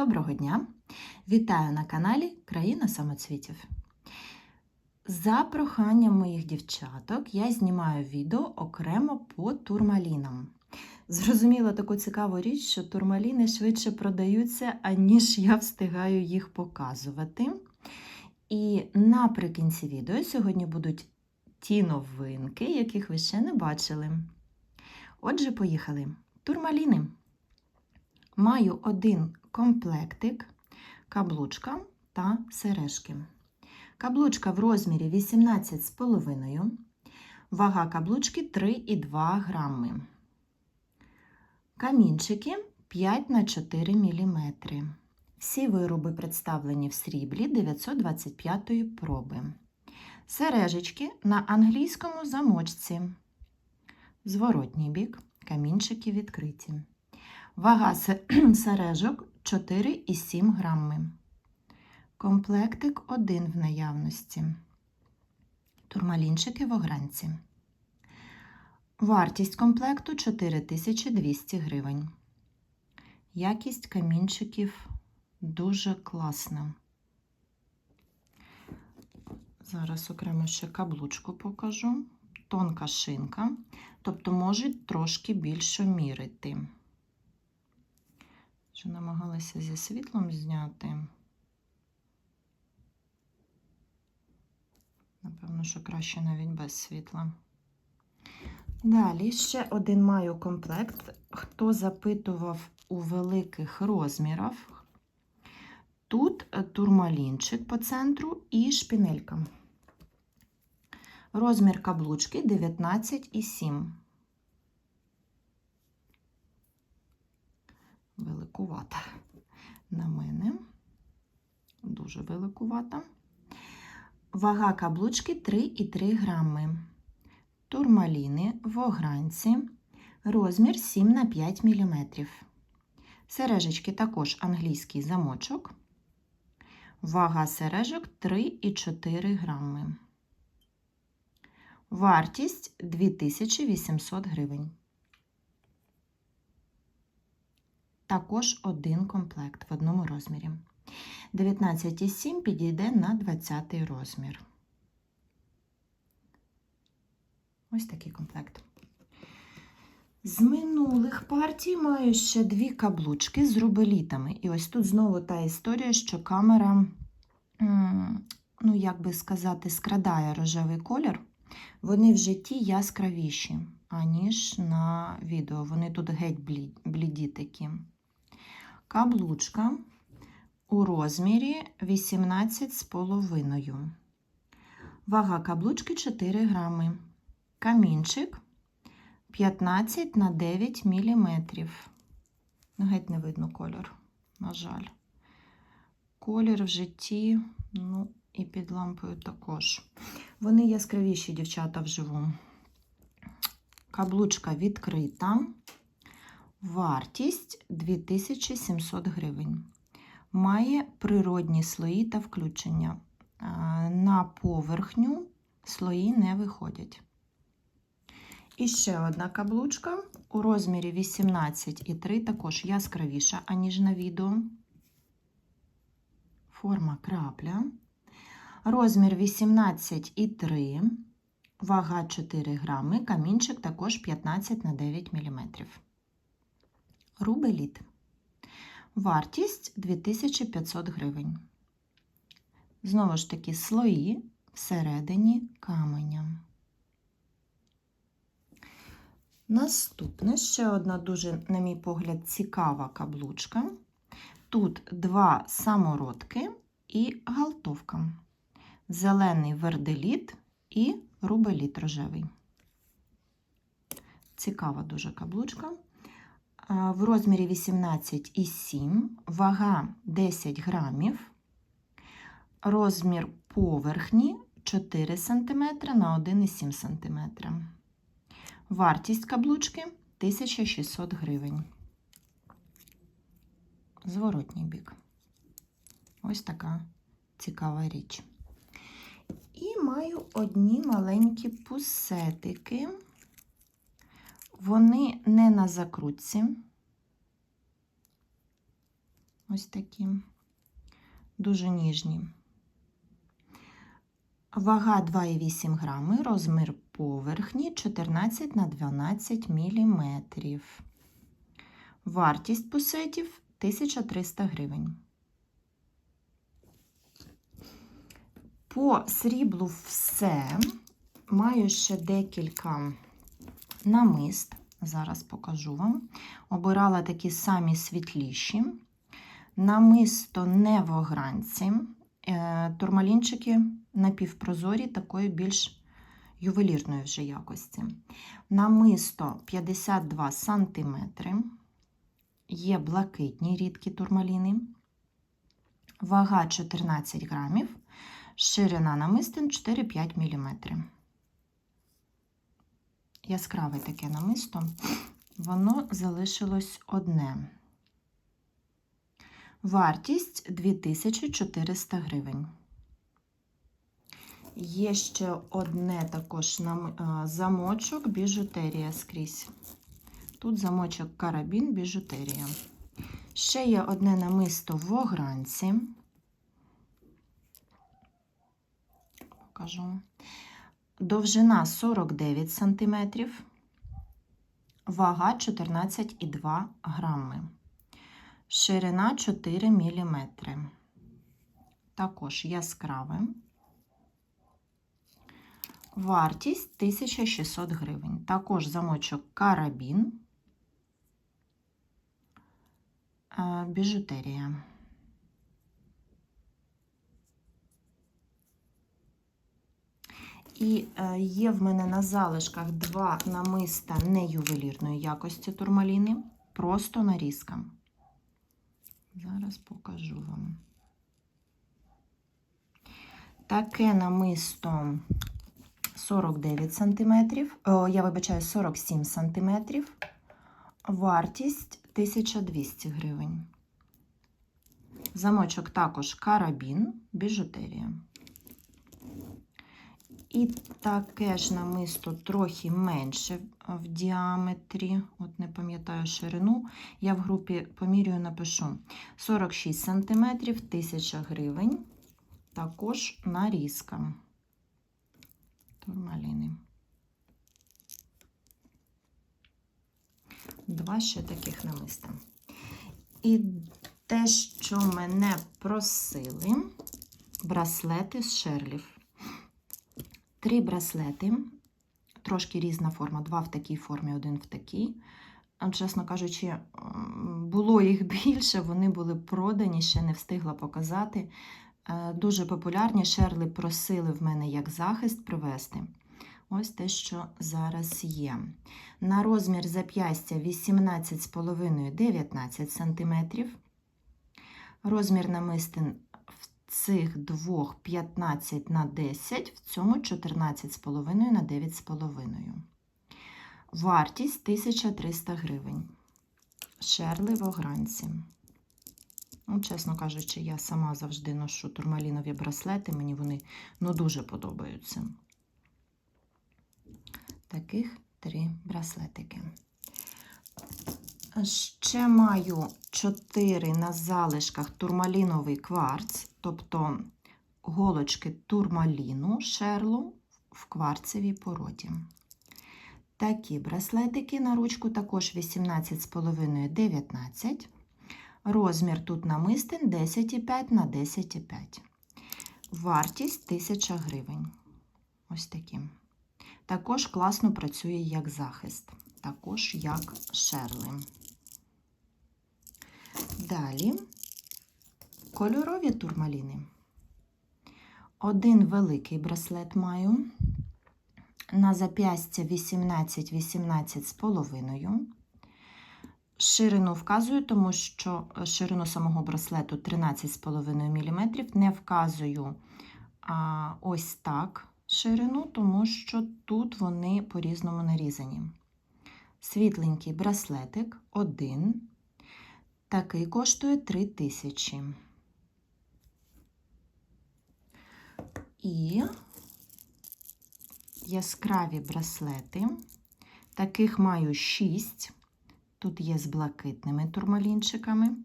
Доброго дня! Вітаю на каналі Країна самоцвітів. За проханням моїх дівчаток я знімаю відео окремо по турмалінам. Зрозуміла таку цікаву річ, що турмаліни швидше продаються, аніж я встигаю їх показувати. І наприкінці відео сьогодні будуть ті новинки, яких ви ще не бачили. Отже, поїхали. Турмаліни. Маю один комплектик, каблучка та сережки. Каблучка в розмірі 18,5, вага каблучки 3,2 грами. Камінчики 5 на 4 мм. Всі вироби представлені в сріблі 925 проби. Сережечки на англійському замочці. Зворотній бік, камінчики відкриті. Вага сережок 4,7 грами. Комплектик 1 в наявності. Турмалінчики в огранці. Вартість комплекту 4200 гривень. Якість камінчиків дуже класна. Зараз окремо ще каблучку покажу. Тонка шинка, тобто можуть трошки більше мірити. Що намагалася зі світлом зняти. Напевно, що краще навіть без світла. Далі ще один маю комплект. Хто запитував у великих розмірах, тут турмалінчик по центру і шпінелька. Розмір каблучки 19,7. Великувата на мене. Дуже великувата. Вага каблучки 3,3 грами. Турмаліни в огранці. Розмір 7 на 5 мм. Сережечки також англійський замочок. Вага сережок 3,4 грами. Вартість 2800 гривень. Також один комплект в одному розмірі. 19,7 підійде на 20 розмір. Ось такий комплект. З минулих партій маю ще дві каблучки з рубелітами. І ось тут знову та історія, що камера, ну, як би сказати, скрадає рожевий колір. Вони в житті яскравіші, аніж на відео. Вони тут геть бліді такі. Каблучка у розмірі 18,5. Вага каблучки 4 грами. Камінчик 15 на 9 мм. Ну, геть не видно кольор, на жаль. Колір в житті, ну, і під лампою також. Вони яскравіші, дівчата, вживу. Каблучка відкрита. Вартість 2700 гривень. Має природні слої та включення. На поверхню слої не виходять. І ще одна каблучка у розмірі 18,3, також яскравіша, аніж на відео. Форма крапля. Розмір 18,3, вага 4 грами, камінчик також 15 на 9 мм. Рубеліт. Вартість 2500 гривень. Знову ж таки, слої всередині каменя. Наступне ще одна дуже, на мій погляд, цікава каблучка. Тут два самородки і галтовка. Зелений верделіт і рубеліт рожевий. Цікава дуже каблучка в розмірі 18,7, вага 10 грамів, розмір поверхні 4 см на 1,7 см. Вартість каблучки 1600 гривень. Зворотній бік. Ось така цікава річ. І маю одні маленькі пусетики. Вони не на закрутці. Ось такі. Дуже ніжні. Вага 2,8 грами, розмір поверхні 14 на 12 мм. Вартість пусетів 1300 гривень. По сріблу все. Маю ще декілька намист. Зараз покажу вам. Обирала такі самі світліші. Намисто не в огранці. Е, Турмалінчики напівпрозорі, такої більш ювелірної вже якості. Намисто 52 см. Є блакитні рідкі турмаліни. Вага 14 грамів. Ширина намистин 4-5 мм. Яскраве таке намисто. Воно залишилось одне. Вартість 2400 гривень. Є ще одне також а, замочок біжутерія скрізь. Тут замочок карабін біжутерія. Ще є одне намисто в огранці. Покажу. Довжина 49 см, вага 14,2 грами, ширина 4 мм. Також яскраве. Вартість 1600 гривень. Також замочок карабін, е, біжутерія. І е, є в мене на залишках два намиста неювелірної якості турмаліни, просто нарізка. Зараз покажу вам. Таке намисто 49 см, я вибачаю, 47 см, вартість 1200 гривень. Замочок також карабін, біжутерія. І таке ж намисто трохи менше в діаметрі, от не пам'ятаю ширину. Я в групі помірюю, напишу 46 см, 1000 гривень. Також нарізка турмаліни. Два ще таких намиста. І те, що мене просили, браслети з шерлів. Три браслети, трошки різна форма, два в такій формі, один в такій. Чесно кажучи, було їх більше, вони були продані, ще не встигла показати. Е, Дуже популярні. Шерли просили в мене як захист привезти. Ось те, що зараз є. На розмір зап'ястя 18,5-19 см. Розмір намистин цих двох 15 на 10, в цьому 14,5 на 9,5. Вартість 1300 гривень. Шерли в огранці. Ну, чесно кажучи, я сама завжди ношу турмалінові браслети, мені вони ну, дуже подобаються. Таких три браслетики. Ще маю 4 на залишках турмаліновий кварц, тобто голочки турмаліну шерлу в кварцевій породі. Такі браслетики на ручку також 18,5-19. Розмір тут намистин 10,5 на 10,5. Вартість 1000 гривень. Ось такі. Також класно працює як захист, також як шерли. Далі кольорові турмаліни. Один великий браслет маю. На зап'ястя 18-18 з половиною. Ширину вказую, тому що ширину самого браслету 13,5 мм. Не вказую а, ось так ширину, тому що тут вони по-різному нарізані. Світленький браслетик один. Такий коштує 3 тисячі. І яскраві браслети. Таких маю 6. Тут є з блакитними турмалінчиками.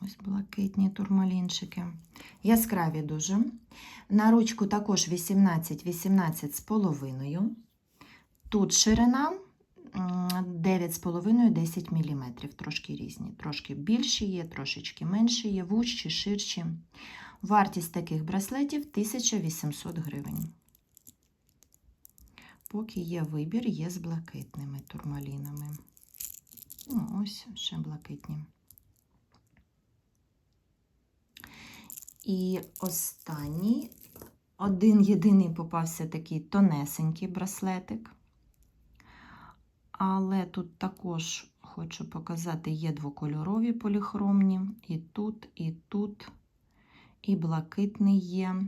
Ось блакитні турмалінчики. Яскраві дуже. На ручку також 18-18 з половиною. Тут ширина 9,5-10 мм. Трошки різні. Трошки більші є, трошечки менші є, вужчі, ширші. Вартість таких браслетів 1800 гривень. Поки є вибір, є з блакитними турмалінами. Ну, ось ще блакитні. І останній, один єдиний попався такий тонесенький браслетик. Але тут також хочу показати, є двокольорові поліхромні. І тут, і тут, і блакитний є.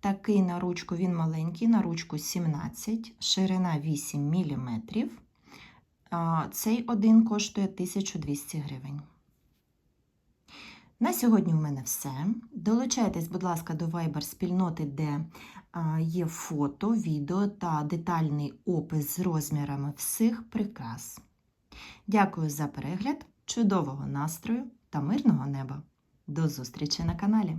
Такий на ручку він маленький, на ручку 17, ширина 8 мм. Цей один коштує 1200 гривень. На сьогодні у мене все. Долучайтесь, будь ласка, до Viber спільноти, де є фото, відео та детальний опис з розмірами всіх прикрас. Дякую за перегляд, чудового настрою та мирного неба. До зустрічі на каналі!